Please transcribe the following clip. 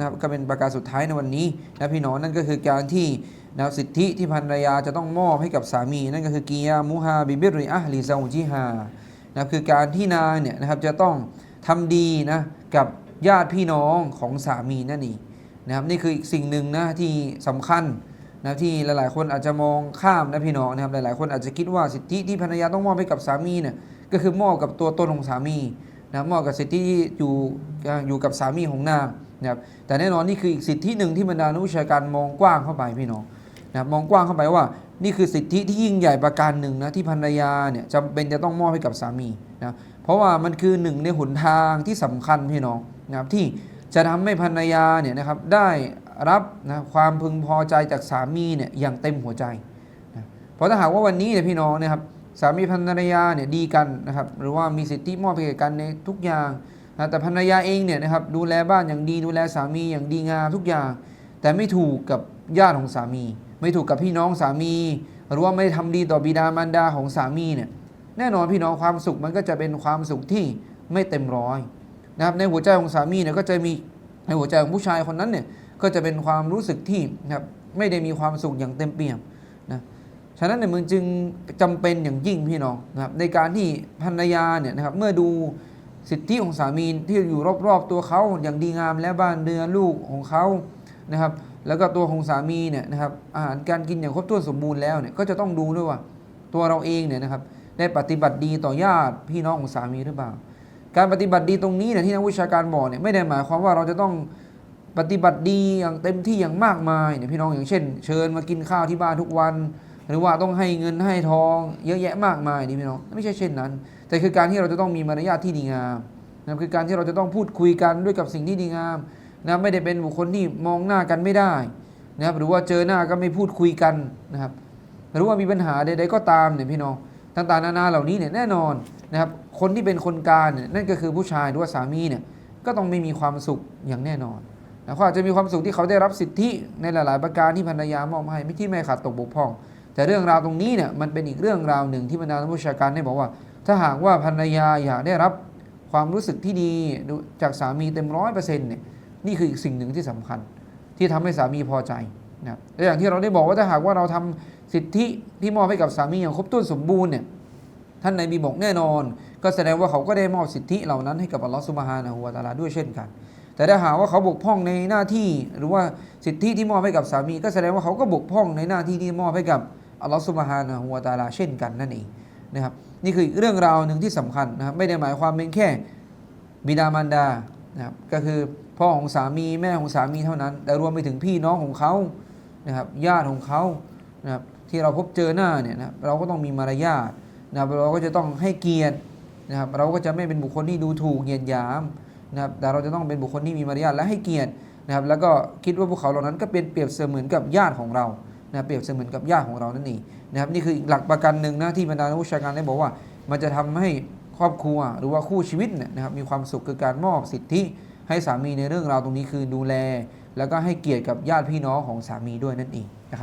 นะครับก็เป็นประการสุดท้ายในวันนี้นะพี่น้องนั่นก็คือการที่นะสิทธิที่ภรรยาจะต้องมอบให้กับสามี นั่นก็คือกียามุฮาบิบิริอะฮลีซาอุจิฮานะครับคือการที่นางเนี่ยนะครับจะต้องทำดีนะกับญาติพี่น้องของสามีนั่นเองนะครับนี่คืออีกสิ่งหนึ่งนะที่สำคัญนะที่หลายๆ คนอาจจะมองข้ามนะพี่น้องนะครับหลายๆ คนอาจจะคิดว่าสิทธิที่ภรรยาต้องมอบให้กับสามีเนี่ยก็คือมอบกับตัวตนของสามีนะมอบกับสิทธิที่อยู่อยู่กับสามีของนาง นะครับแต่แน่นอนนี่คืออีกสิทธิหนึ่งที่บรรดานักวิชาการมองกว้างเข้าไปพี่น้องนะมองกว้างเข้าไปว่า นี่คือสิทธิที่ยิ่งใหญ่ประการหนึ่งนะที่ภรรยาเนี่ยจำเป็นจะต้องมอบให้กับสามีนะเพราะว่ามันคือหนึ่งในหนทางที่สำคัญพี่น้องนะครับที่จะทำให้ภรรยาเนี่ยนะครับได้รับนะความพึงพอใจจากสามีเนี่ยอย่างเต็มหัวใจนะเพราะถ้าหากว่าวันนี้เนี่ยพี่น้องนะครับสามีภรรยาเนี่ยดีกันนะครับหรือว่ามีสิทธิมอบให้กันในทุกอย่าง นะแต่ภรรยาเองเนี่ยนะครับดูแลบ้านอย่างดีดูแลสามีอย่างดีงามทุกอย่าง แต่ไม่ถูกกับญาติของสามี ไม่ถูกกับพี่น้องสามี หรือว่าไม่ทำดีต่อบิดามารดาของสามีเนี่ยแน่นอนพี่น้องความสุขมันก็จะเป็นความสุขที่ไม่เต็มร้อยนะครับในหัวใจของสามีเนี่ยก็จะมีในหัวใจของผู้ชายคนนั้นเนี่ยก็จะเป็นความรู้สึกที่นะครับไม่ได้มีความสุขอย่างเต็มเปี่ยมนะฉะนั้นเนี่ยมันจึงจำเป็นอย่างยิ่งพี่น้องนะครับในการที่ภรรยาเนี่ยนะครับเมื่อดู สิทธิของสามีที่อยู่รอบๆตัวเขาอย่างดีงามและบ้านเรือนลูกของเขานะครับ แล้วก็ตัวของสามีเนี่ยนะครับอาหารการกินอย่างครบถ้วนสมบูรณ์แล้วเนี่ยก็จะต้องดูด้วยว่าตัวเราเองเนี่ยนะครับได้ปฏิบัติดีต่อญาติพี่น้องของสามีหรือเปล่า การปฏิบัติดีตรงนี้เนี่ยที่นักวิชาการบอกเนี่ยไม่ได้หมายความว่าเราจะต้องปฏิบัติดีอย่างเต็มที่อย่างมากมายเนี่ยพี่น้องอย่างเช่น เชิญมากินข้าวที่บ้านทุกวัน หรือว่าต้องให้เงินให้ทองเยอะแยะมากมายนี่พี่น้องไม่ใช่เช่นนั้น แต่คือการที่เราจะต้องมีมารยาทที่ดีงามนะครับคือการที่เราจะต้องพูดคุยกันด้วยกับสิ่งที่ดีงามนะไม่ได้เป็นบุคคลที่มองหน้ากันไม่ได้นะครับหรือว่าเจอหน้าก็ไม่พูดคุยกันนะครับหรือว่ามีปัญหาใดๆก็ตามเนี่ยพี่น้องต่างๆนานาเหล่านี้เนี่ยแน่นอนนะครับคนที่เป็นคนกางเนี่ยนั่นก็คือผู้ชายหรือว่าสามีเนี่ยก็ต้องไม่มีความสุขอย่างแน่นอนนะเขาอาจจะมีความสุขที่เขาได้รับสิทธิในหลาย ๆ ประการที่ภรรยามอบให้ไม่ที่ไม่ขาดตกบกพร่อง แต่เรื่องราวตรงนี้เนี่ยมันเป็นอีกเรื่องราวหนึ่งที่บรรดานักวิชาการได้บอกว่า ถ้าหากว่าภรรยาอยากได้รับความรู้สึกที่ดีจากสามีเต็มร้อยเปอร์เซ็นต์เนี่ยนี่คืออีกสิ่งหนึ่งที่สำคัญ ที่ทำให้สามีพอใจนะครับและอย่างที่เราได้บอกว่าถ้าหากว่าเราทำสิทธิที่มอบให้กับสามีอย่างครบถ้วนสมบูรณ์เนี่ยท่านนายบีบอกแน่นอน ก็แสดงว่าเขาก็ได้มอบสิทธิเหล่านั้นให้กับอัลลอฮฺสุบฮานะฮูวะตาลาด้วยเช่นกัน แต่ถ้าหากว่าเขาบกพร่องในหน้าที่ หรือว่าสิทธิที่มอบให้กับสามี ก็แสดงว่าเขาก็บกพร่องในหน้าที่ที่มอบให้กับ อัลลอฮฺสุบฮานะฮูวะตาลาเช่นกันนั่นเองนะครับนี่คือเรื่องราวหนึ่งที่สำคัญนะครับไม่ได้หมายความเป็นแค่บิดามารดานะครับก็คือพ่อของสามีแม่ของสามีเท่านั้น แต่รวมไปถึงพี่น้องของเขานะครับญาติของเขานะครับที่เราพบเจอหน้าเนี่ยนะครับเราก็ต้องมีมารยาทนะครับเราก็จะต้องให้เกียรตินะครับเราก็จะไม่เป็นบุคคลที่ดูถูกเหยียดหยามนะครับแต่เราจะต้องเป็นบุคคลที่มีมารยาทและให้เกียรตินะครับแล้วก็คิดว่าพวกเขาเหล่านั้นก็เป็นเปรียบเสมือนกับญาติของเรา นะเปรียบเสมือนกับญาติของเรานั่นเองนะครับนี่คืออีกหลักประกันหนึ่งนะที่บรรดานักวิชาการได้บอกว่า มันจะทำให้ครอบครัวหรือว่าคู่ชีวิตนะครับมีความสุขคือการมอบสิทธิให้สามีในเรื่องราวตรงนี้คือดูแล แล้วก็ให้เกียรติกับญาติพี่น้องของสามีด้วยนั่นเองนะครับ